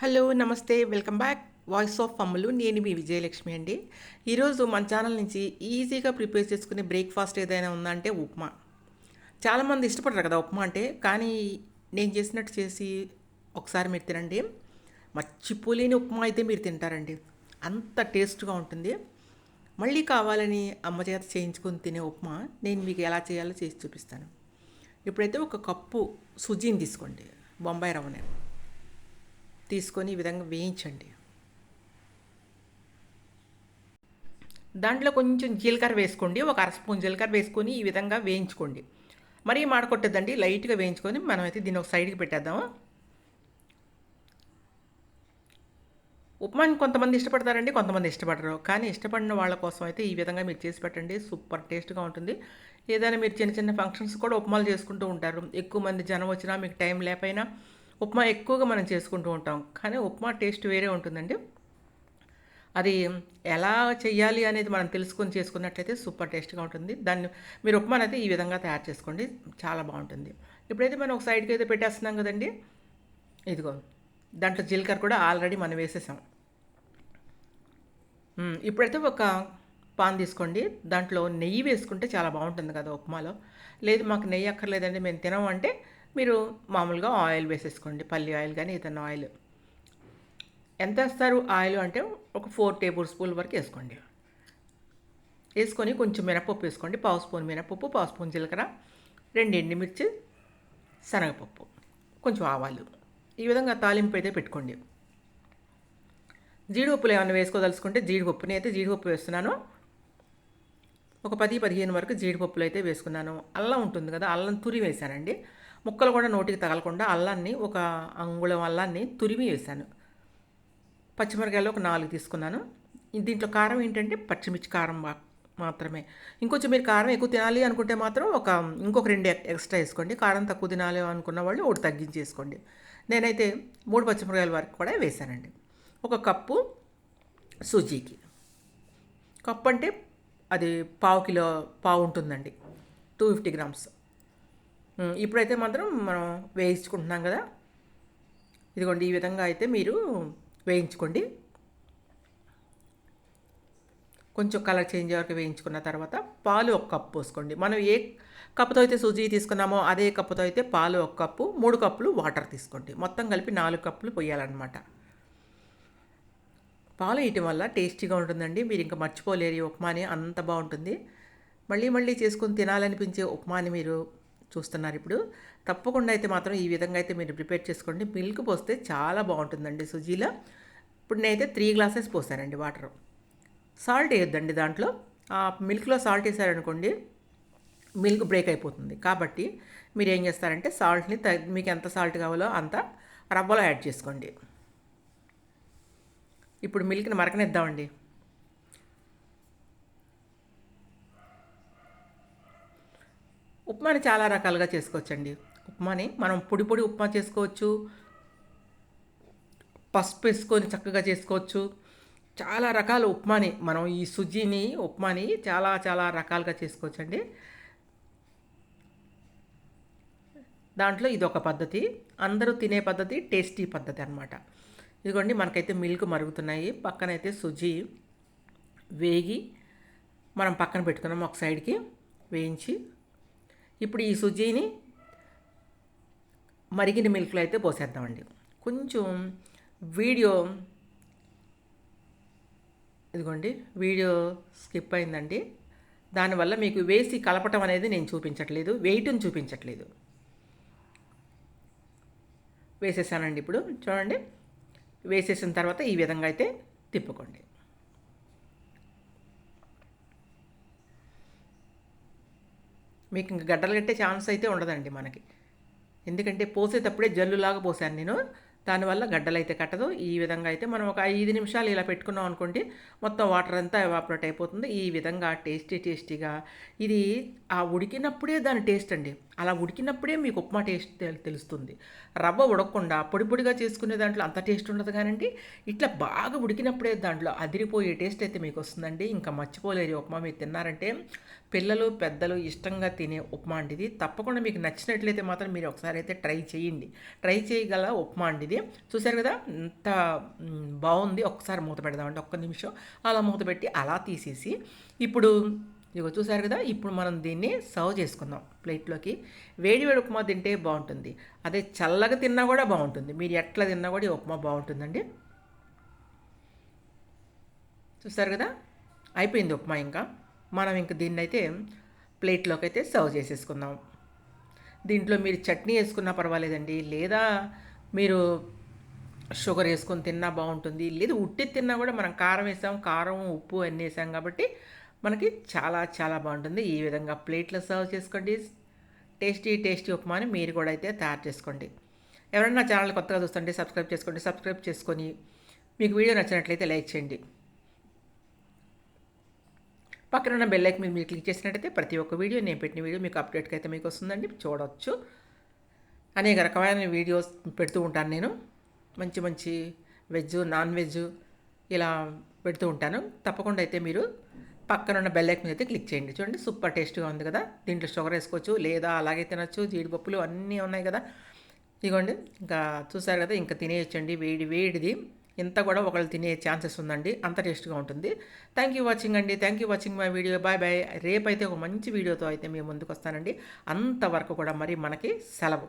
Hello నమస్తే welcome back. Voice of Ammulu నేను మీ విజయలక్ష్మి అండి. ఈరోజు మన ఛానల్ నుంచి ఈజీగా ప్రిపేర్ చేసుకునే బ్రేక్ఫాస్ట్ ఏదైనా ఉందంటే ఉప్మా. చాలామంది ఇష్టపడరు కదా ఉప్మా అంటే కానీ నేను చేసినట్టు చేసి ఒకసారి మీరు తినండి. మర్చిపోలేని ఉప్మా అయితే మీరు తింటారండి. అంత టేస్ట్గా ఉంటుంది. మళ్ళీ కావాలని అమ్మ చేత చేయించుకొని తినే ఉప్మా నేను మీకు ఎలా చేయాలో చేసి చూపిస్తాను. ఇప్పుడైతే ఒక కప్పు సుజీని తీసుకోండి. బొంబాయి రవ్వనే తీసుకొని ఈ విధంగా వేయించండి. దాంట్లో కొంచెం జీలకర్ర వేసుకోండి. ఒక అర స్పూన్ జీలకర్ర వేసుకొని ఈ విధంగా వేయించుకోండి. మరీ మాడకొట్టద్దండి. లైట్గా వేయించుకొని మనం అయితే దీన్ని ఒక సైడ్కి పెట్టేద్దాము. ఉప్మాని కొంతమంది ఇష్టపడతారండి కొంతమంది ఇష్టపడరు. కానీ ఇష్టపడిన వాళ్ళ కోసం అయితే ఈ విధంగా మీరు చేసి పెట్టండి. సూపర్ టేస్ట్గా ఉంటుంది. ఏదైనా మీరు చిన్న చిన్న ఫంక్షన్స్ కూడా ఉప్మాలు చేసుకుంటూ ఉంటారు. ఎక్కువ మంది జనం వచ్చినా మీకు టైం లేకపోయినా ఉప్మా ఎక్కువగా మనం చేసుకుంటూ ఉంటాం. కానీ ఉప్మా టేస్ట్ వేరే ఉంటుందండి. అది ఎలా చేయాలి అనేది మనం తెలుసుకొని చేసుకున్నట్లయితే సూపర్ టేస్ట్గా ఉంటుంది. దాన్ని మీరు ఉప్మాని అయితే ఈ విధంగా తయారు చేసుకోండి. చాలా బాగుంటుంది. ఇప్పుడైతే మనం ఒక సైడ్కి అయితే పెట్టేస్తున్నాం కదండి. ఇదిగో దాంట్లో జీలకర్ర కూడా ఆల్రెడీ మనం వేసేసాం. ఇప్పుడైతే ఒక పాన్ తీసుకోండి. దాంట్లో నెయ్యి వేసుకుంటే చాలా బాగుంటుంది కదా ఉప్మాలో. లేదు మాకు నెయ్యి అక్కర్లేదండి. మేము తినము అంటే మీరు మామూలుగా ఆయిల్ వేసేసుకోండి పల్లి ఆయిల్ కానీ ఏదైనా ఆయిల్. ఎంత వేస్తారు ఆయిల్ అంటే ఒక ఫోర్ టేబుల్ స్పూన్ వరకు వేసుకోండి. వేసుకొని కొంచెం మినపప్పు వేసుకోండి పావు స్పూన్ మినపప్పు పావు స్పూన్ జీలకర్ర రెండు ఎండుమిర్చి శనగపప్పు కొంచెం ఆవాలు. ఈ విధంగా తాలింపు అయితే పెట్టుకోండి. జీడిపప్పులు ఏమైనా వేసుకోదలుచుకుంటే జీడిపప్పుని అయితే జీడిపప్పు వేస్తున్నాను. ఒక పది పదిహేను వరకు జీడిపప్పులు అయితే వేసుకున్నాను. అల్లం ఉంటుంది కదా అల్లం తురి వేశానండి. ముక్కలు కూడా నోటికి తగలకుండా అల్లాన్ని ఒక అంగుళం అల్లాన్ని తురిమి వేశాను. పచ్చిమిరకాయలు ఒక నాలుగు తీసుకున్నాను. దీంట్లో కారం ఏంటంటే పచ్చిమిర్చి కారం మాత్రమే. ఇంకొంచెం మీరు కారం ఎక్కువ తినాలి అనుకుంటే మాత్రం ఒక ఇంకొక రెండు ఎక్స్ట్రా వేసుకోండి. కారం తక్కువ తినాలి అనుకున్న వాళ్ళు ఒకటి తగ్గించేసుకోండి. నేనైతే మూడు పచ్చిమిరకాయల వరకు కూడా వేశానండి. ఒక కప్పు సూజీకి. కప్పు అంటే అది పావు కిలో పావు ఉంటుందండి. Two fifty grams. ఇప్పుడైతే మాత్రం మనం వేయించుకుంటున్నాం కదా? ఇదిగోండి ఈ విధంగా అయితే మీరు వేయించుకోండి. కొంచెం కలర్ చేంజ్ వరకు వేయించుకున్న తర్వాత పాలు ఒక కప్పు పోసుకోండి. మనం ఏ కప్పుతో అయితే సూజీ తీసుకున్నామో అదే కప్పుతో అయితే పాలు ఒక కప్పు మూడు కప్పులు వాటర్ తీసుకోండి. మొత్తం కలిపి నాలుగు కప్పులు పోయాలన్నమాట. పాలు వేయటం వల్ల టేస్టీగా ఉంటుందండి. మీరు ఇంకా మర్చిపోలేరు ఈ ఉప్మాని అంత బాగుంటుంది. మళ్ళీ మళ్ళీ చేసుకుని తినాలనిపించే ఉప్మాని మీరు చూస్తున్నారు ఇప్పుడు. తప్పకుండా అయితే మాత్రం ఈ విధంగా అయితే మీరు ప్రిపేర్ చేసుకోండి. మిల్క్ పోస్తే చాలా బాగుంటుందండి సుజీలో. ఇప్పుడు నేనైతే త్రీ గ్లాసెస్ పోసానండి వాటర్. సాల్ట్ వేయొద్దండి దాంట్లో. ఆ మిల్క్లో సాల్ట్ వేసారనుకోండి మిల్క్ బ్రేక్ అయిపోతుంది. కాబట్టి మీరు ఏం చేస్తారంటే సాల్ట్ని త- మీకు ఎంత సాల్ట్ కావాలో అంత రవ్వలో యాడ్ చేసుకోండి. ఇప్పుడు మిల్క్ని మరకనిద్దామండి. ఉప్మాని చాలా రకాలుగా చేసుకోవచ్చండి. ఉప్మాని మనం పొడి పొడి ఉప్మా చేసుకోవచ్చు. పసుపు వేసుకొని చక్కగా చేసుకోవచ్చు. చాలా రకాల ఉప్మాని మనం ఈ సుజీని ఉప్మాని చాలా చాలా రకాలుగా చేసుకోవచ్చండి. దాంట్లో ఇది ఒక పద్ధతి. అందరూ తినే పద్ధతి టేస్టీ పద్ధతి అనమాట ఇదిగోండి మనకైతే మిల్క్ మరుగుతున్నాయి. పక్కనైతే సుజీ వేగి మనం పక్కన పెట్టుకున్నాం ఒక సైడ్కి వేయించి ఇప్పుడు ఈ సుజీని మరిగిన మిల్క్లో అయితే పోసేద్దామండి. కొంచెం వీడియో ఇదిగోండి వీడియో స్కిప్ అయిందండి. దానివల్ల మీకు వేసి కలపటం అనేది నేను చూపించట్లేదు వెయిట్ని చూపించట్లేదు. వేసేసానండి ఇప్పుడు చూడండి. వేసేసిన తర్వాత ఈ విధంగా అయితే తిప్పుకోండి. మీకు ఇంక గడ్డలు కట్టే ఛాన్స్ అయితే ఉండదండి మనకి. ఎందుకంటే పోసేటప్పుడే జల్లులాగా పోసాను నేను. దానివల్ల గడ్డలు అయితే కట్టదు. ఈ విధంగా అయితే మనం ఒక ఐదు నిమిషాలు ఇలా పెట్టుకున్నాం అనుకోండి మొత్తం వాటర్ అంతా ఎవాపరేట్ అయిపోతుంది. ఈ విధంగా టేస్టీ టేస్టీగా ఇది ఆ ఉడికినప్పుడే దాని టేస్ట్ అండి. అలా ఉడికినప్పుడే మీకు ఉప్మా టేస్ట్ తెలుస్తుంది. రవ్వ ఉడకకుండా పొడి పొడిగా చేసుకునే దాంట్లో అంత టేస్ట్ ఉండదు కానండి. ఇట్లా బాగా ఉడికినప్పుడే దాంట్లో అదిరిపోయే టేస్ట్ అయితే మీకు వస్తుందండి. ఇంకా మర్చిపోలేరు ఉప్మా మీరు తిన్నారంటే పిల్లలు పెద్దలు ఇష్టంగా తినే ఉప్మా అండి ఇది. తప్పకుండా మీకు నచ్చినట్లయితే మాత్రం మీరు ఒకసారి అయితే ట్రై చేయండి. ట్రై చేయగల ఉప్మా అండి ఇది. చూసారు కదా ఎంత బాగుంది. ఒకసారి మూత పెడదామండి ఒక్క నిమిషం. అలా మూత పెట్టి అలా తీసేసి ఇప్పుడు ఇగో చూసారు కదా ఇప్పుడు మనం దీన్ని సర్వ్ చేసుకుందాం ప్లేట్లోకి. వేడి వేడి ఉప్మా తింటే బాగుంటుంది. అదే చల్లగా తిన్నా కూడా బాగుంటుంది. మీరు ఎట్లా తిన్నా కూడా ఈ ఉప్మా బాగుంటుందండి. చూస్తారు కదా అయిపోయింది ఉప్మా ఇంకా. మనం ఇంక దీన్ని అయితే ప్లేట్లోకి అయితే సర్వ్ చేసేసుకుందాం. దీంట్లో మీరు చట్నీ వేసుకున్నా పర్వాలేదండి. లేదా మీరు షుగర్ వేసుకొని తిన్నా బాగుంటుంది లేదు ఉట్టి తిన్నా కూడా మనం కారం వేసాం కారం ఉప్పు అన్నీ వేసాం కాబట్టి మనకి చాలా చాలా బాగుంటుంది ఈ విధంగా ప్లేట్లో సర్వ్ చేసుకోండి. టేస్టీ టేస్టీ ఉప్మాని మీరు కూడా అయితే తయారు చేసుకోండి. ఎవరైనా ఛానల్ కొత్తగా చూస్తుంటే సబ్స్క్రైబ్ చేసుకోండి సబ్స్క్రైబ్ చేసుకొని మీకు వీడియో నచ్చినట్లయితే లైక్ చేయండి. పక్కన ఉన్న బెల్ ఐకన్ మీద మీరు క్లిక్ చేసినట్టయితే ప్రతి ఒక్క వీడియో నేను పెట్టిన వీడియో మీకు అప్డేట్కి అయితే మీకు వస్తుందండి. చూడవచ్చు అనేక రకమైన వీడియోస్ పెడుతూ ఉంటాను నేను. మంచి మంచి వెజ్ నాన్ వెజ్ ఇలా పెడుతూ ఉంటాను. తప్పకుండా అయితే మీరు పక్కన ఉన్న బెల్ ఐకన్ మీద అయితే క్లిక్ చేయండి. చూడండి సూపర్ టేస్ట్గా ఉంది కదా. దీంట్లో షుగర్ వేసుకోవచ్చు లేదా అలాగే తినచ్చు. జీడిపప్పులు అన్నీ ఉన్నాయి కదా. ఇదిగోండి ఇంకా చూసారు కదా ఇంకా తినేయచ్చండి. వేడి వేడిది. ఇంత కూడా ఒకళ్ళు తినే ఛాన్సెస్ ఉందండి. అంత టేస్ట్గా ఉంటుంది. థ్యాంక్ యూ వాచింగ్ అండి. Thank you watching my video bye bye రేపైతే ఒక మంచి వీడియోతో అయితే మేము ముందుకు వస్తానండి అంతవరకు కూడా మరి మనకి సెలవు.